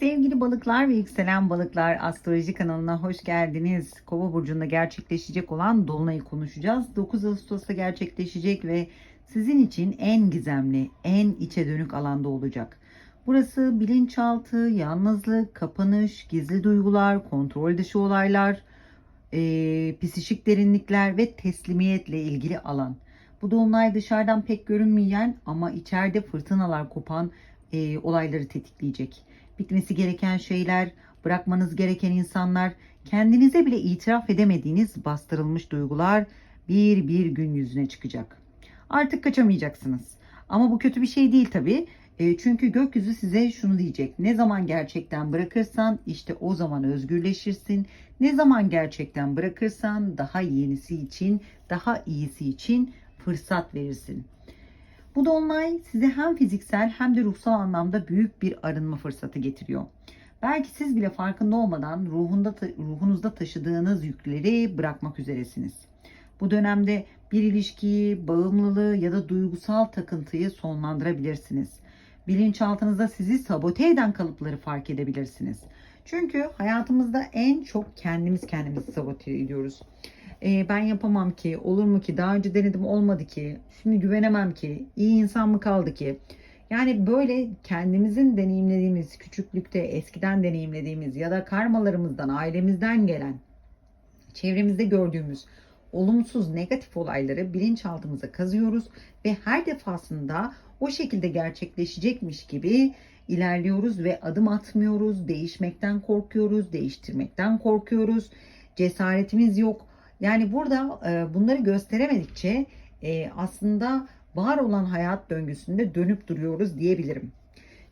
Sevgili balıklar ve yükselen balıklar astroloji kanalına hoş geldiniz. Kova burcunda gerçekleşecek olan dolunayı konuşacağız. 9 Ağustos'ta gerçekleşecek ve sizin için en gizemli, en içe dönük alanda olacak. Burası bilinçaltı, yalnızlık, kapanış, gizli duygular, kontrol dışı olaylar, e, psişik derinlikler ve teslimiyetle ilgili alan. Bu dolunay dışarıdan pek görünmeyen ama içeride fırtınalar kopan e, olayları tetikleyecek. Bitmesi gereken şeyler, bırakmanız gereken insanlar, kendinize bile itiraf edemediğiniz bastırılmış duygular bir bir gün yüzüne çıkacak. Artık kaçamayacaksınız. Ama bu kötü bir şey değil tabii. E, çünkü gökyüzü size şunu diyecek. Ne zaman gerçekten bırakırsan işte o zaman özgürleşirsin. Ne zaman gerçekten bırakırsan daha yenisi için, daha iyisi için fırsat verirsin. Bu dolunay size hem fiziksel hem de ruhsal anlamda büyük bir arınma fırsatı getiriyor. Belki siz bile farkında olmadan ruhunda ruhunuzda taşıdığınız yükleri bırakmak üzeresiniz. Bu dönemde bir ilişkiyi, bağımlılığı ya da duygusal takıntıyı sonlandırabilirsiniz. Bilinçaltınızda sizi sabote eden kalıpları fark edebilirsiniz. Çünkü hayatımızda en çok kendimiz kendimizi sabote ediyoruz. Ee, ben yapamam ki, olur mu ki, daha önce denedim olmadı ki, şimdi güvenemem ki, iyi insan mı kaldı ki? Yani böyle kendimizin deneyimlediğimiz, küçüklükte eskiden deneyimlediğimiz ya da karmalarımızdan, ailemizden gelen, çevremizde gördüğümüz olumsuz, negatif olayları bilinçaltımıza kazıyoruz ve her defasında o şekilde gerçekleşecekmiş gibi ilerliyoruz ve adım atmıyoruz, değişmekten korkuyoruz, değiştirmekten korkuyoruz, cesaretimiz yok. Yani burada e, bunları gösteremedikçe e, aslında var olan hayat döngüsünde dönüp duruyoruz diyebilirim.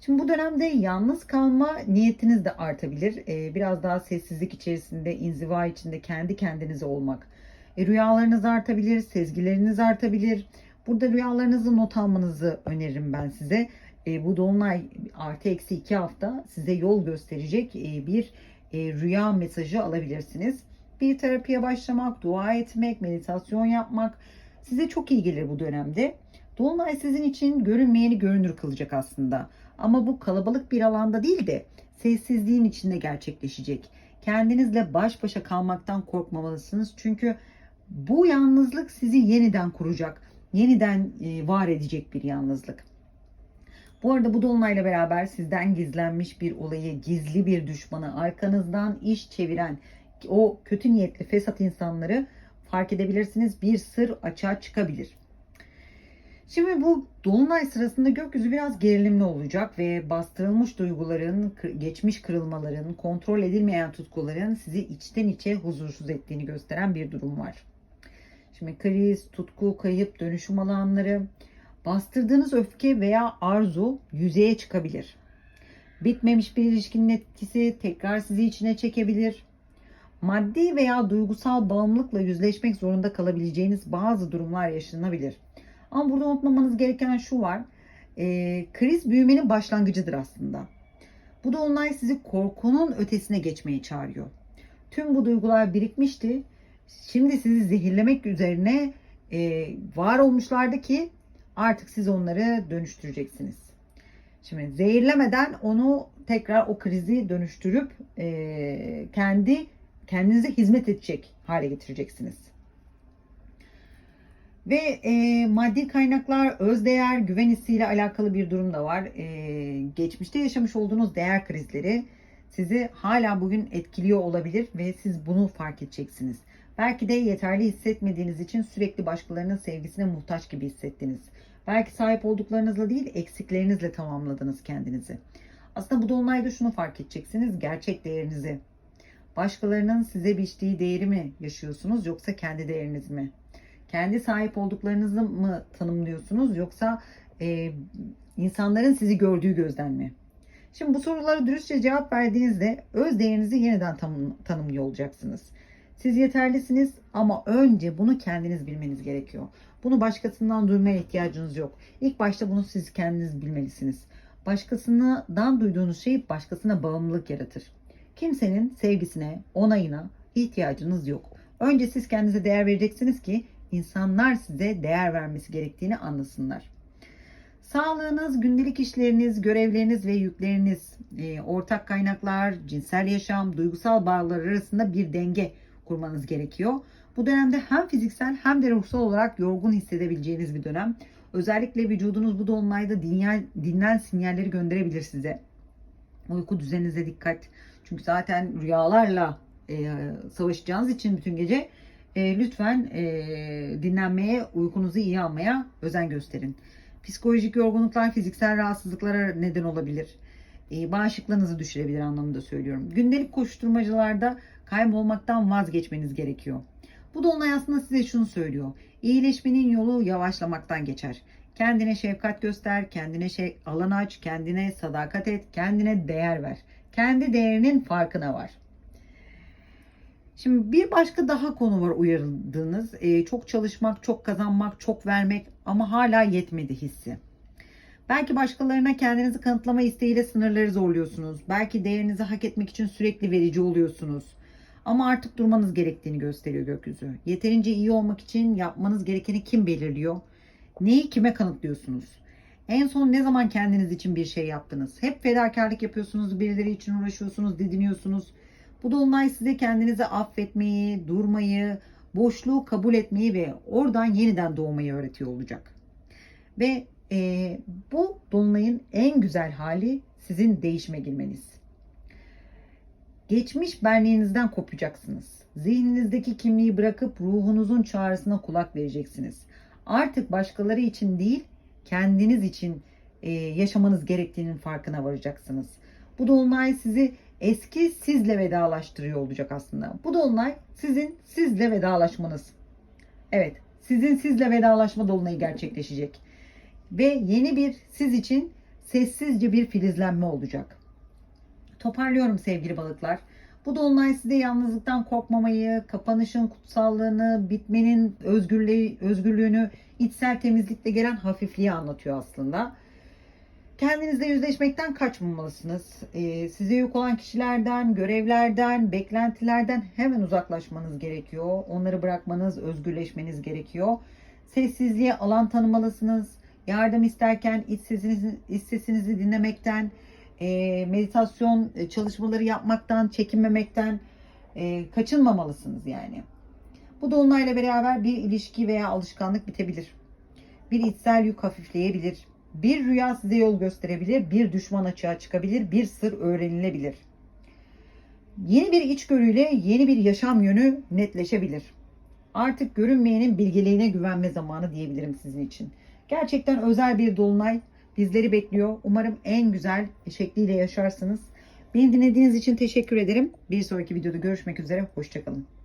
Şimdi bu dönemde yalnız kalma niyetiniz de artabilir. E, biraz daha sessizlik içerisinde, inziva içinde kendi kendinize olmak. E, rüyalarınız artabilir, sezgileriniz artabilir. Burada rüyalarınızı not almanızı öneririm ben size. E, bu dolunay artı eksi iki hafta size yol gösterecek e, bir e, rüya mesajı alabilirsiniz. Bir terapiye başlamak, dua etmek, meditasyon yapmak size çok iyi gelir bu dönemde. Dolunay sizin için görünmeyeni görünür kılacak aslında. Ama bu kalabalık bir alanda değil de sessizliğin içinde gerçekleşecek. Kendinizle baş başa kalmaktan korkmamalısınız. Çünkü bu yalnızlık sizi yeniden kuracak, yeniden e, var edecek bir yalnızlık. Bu arada bu dolunayla beraber sizden gizlenmiş bir olayı, gizli bir düşmanı, arkanızdan iş çeviren o kötü niyetli fesat insanları fark edebilirsiniz. Bir sır açığa çıkabilir. Şimdi bu dolunay sırasında gökyüzü biraz gerilimli olacak ve bastırılmış duyguların, geçmiş kırılmaların, kontrol edilmeyen tutkuların sizi içten içe huzursuz ettiğini gösteren bir durum var. Şimdi kriz, tutku, kayıp, dönüşüm alanları, bastırdığınız öfke veya arzu yüzeye çıkabilir. Bitmemiş bir ilişkinin etkisi tekrar sizi içine çekebilir. Maddi veya duygusal bağımlılıkla yüzleşmek zorunda kalabileceğiniz bazı durumlar yaşanabilir. Ama burada unutmamanız gereken şu var. E, kriz büyümenin başlangıcıdır aslında. Bu da onay sizi korkunun ötesine geçmeye çağırıyor. Tüm bu duygular birikmişti. Şimdi sizi zehirlemek üzerine e, var olmuşlardı ki artık siz onları dönüştüreceksiniz. Şimdi zehirlemeden onu tekrar o krizi dönüştürüp e, kendi kendinize hizmet edecek hale getireceksiniz. Ve e, maddi kaynaklar, özdeğer, güven hissiyle alakalı bir durum da var. E, geçmişte yaşamış olduğunuz değer krizleri sizi hala bugün etkiliyor olabilir ve siz bunu fark edeceksiniz. Belki de yeterli hissetmediğiniz için sürekli başkalarının sevgisine muhtaç gibi hissettiniz. Belki sahip olduklarınızla değil eksiklerinizle tamamladınız kendinizi. Aslında bu dolunayda şunu fark edeceksiniz. Gerçek değerinizi. Başkalarının size biçtiği değeri mi yaşıyorsunuz yoksa kendi değeriniz mi? Kendi sahip olduklarınızı mı tanımlıyorsunuz yoksa e, insanların sizi gördüğü gözden mi? Şimdi bu sorulara dürüstçe cevap verdiğinizde öz değerinizi yeniden tanım, tanımlıyor olacaksınız. Siz yeterlisiniz ama önce bunu kendiniz bilmeniz gerekiyor. Bunu başkasından duymaya ihtiyacınız yok. İlk başta bunu siz kendiniz bilmelisiniz. Başkasından duyduğunuz şey başkasına bağımlılık yaratır. Kimsenin sevgisine, onayına ihtiyacınız yok. Önce siz kendinize değer vereceksiniz ki insanlar size değer vermesi gerektiğini anlasınlar. Sağlığınız, gündelik işleriniz, görevleriniz ve yükleriniz, e, ortak kaynaklar, cinsel yaşam, duygusal bağlar arasında bir denge kurmanız gerekiyor. Bu dönemde hem fiziksel hem de ruhsal olarak yorgun hissedebileceğiniz bir dönem. Özellikle vücudunuz bu dolunayda dinlen, dinlen sinyalleri gönderebilir size. Uyku düzeninize dikkat. Çünkü zaten rüyalarla e, savaşacağınız için bütün gece e, lütfen e, dinlenmeye, uykunuzu iyi almaya özen gösterin. Psikolojik yorgunluklar fiziksel rahatsızlıklara neden olabilir. E, bağışıklığınızı düşürebilir anlamında söylüyorum. Gündelik koşturmacalarda kaybolmaktan vazgeçmeniz gerekiyor. Bu dolunay aslında size şunu söylüyor. İyileşmenin yolu yavaşlamaktan geçer. Kendine şefkat göster, kendine şey alan aç, kendine sadakat et, kendine değer ver. Kendi değerinin farkına var. Şimdi bir başka daha konu var uyarıldığınız. Ee, çok çalışmak, çok kazanmak, çok vermek ama hala yetmedi hissi. Belki başkalarına kendinizi kanıtlama isteğiyle sınırları zorluyorsunuz. Belki değerinizi hak etmek için sürekli verici oluyorsunuz. Ama artık durmanız gerektiğini gösteriyor gökyüzü. Yeterince iyi olmak için yapmanız gerekeni kim belirliyor? Neyi kime kanıtlıyorsunuz? En son ne zaman kendiniz için bir şey yaptınız? Hep fedakarlık yapıyorsunuz, birileri için uğraşıyorsunuz, didiniyorsunuz. Bu dolunay size kendinizi affetmeyi, durmayı, boşluğu kabul etmeyi ve oradan yeniden doğmayı öğretiyor olacak. Ve e, bu dolunayın en güzel hali sizin değişime girmeniz. Geçmiş benliğinizden kopacaksınız. Zihninizdeki kimliği bırakıp ruhunuzun çağrısına kulak vereceksiniz. Artık başkaları için değil, kendiniz için e, yaşamanız gerektiğinin farkına varacaksınız. Bu dolunay sizi eski sizle vedalaştırıyor olacak aslında. Bu dolunay sizin sizle vedalaşmanız. Evet, sizin sizle vedalaşma dolunayı gerçekleşecek. Ve yeni bir siz için sessizce bir filizlenme olacak. Toparlıyorum sevgili balıklar. Bu dolunay size yalnızlıktan korkmamayı, kapanışın kutsallığını, bitmenin özgürlüğü, özgürlüğünü, içsel temizlikle gelen hafifliği anlatıyor aslında. Kendinizle yüzleşmekten kaçmamalısınız. Ee, size yük olan kişilerden, görevlerden, beklentilerden hemen uzaklaşmanız gerekiyor. Onları bırakmanız, özgürleşmeniz gerekiyor. Sessizliğe alan tanımalısınız. Yardım isterken iç sesinizi, iç sesinizi dinlemekten, e, meditasyon çalışmaları yapmaktan, çekinmemekten e, kaçınmamalısınız yani. Bu dolunayla beraber bir ilişki veya alışkanlık bitebilir. Bir içsel yük hafifleyebilir. Bir rüya size yol gösterebilir, bir düşman açığa çıkabilir, bir sır öğrenilebilir. Yeni bir içgörüyle yeni bir yaşam yönü netleşebilir. Artık görünmeyenin bilgeliğine güvenme zamanı diyebilirim sizin için. Gerçekten özel bir dolunay bizleri bekliyor. Umarım en güzel şekliyle yaşarsınız. Beni dinlediğiniz için teşekkür ederim. Bir sonraki videoda görüşmek üzere. Hoşçakalın.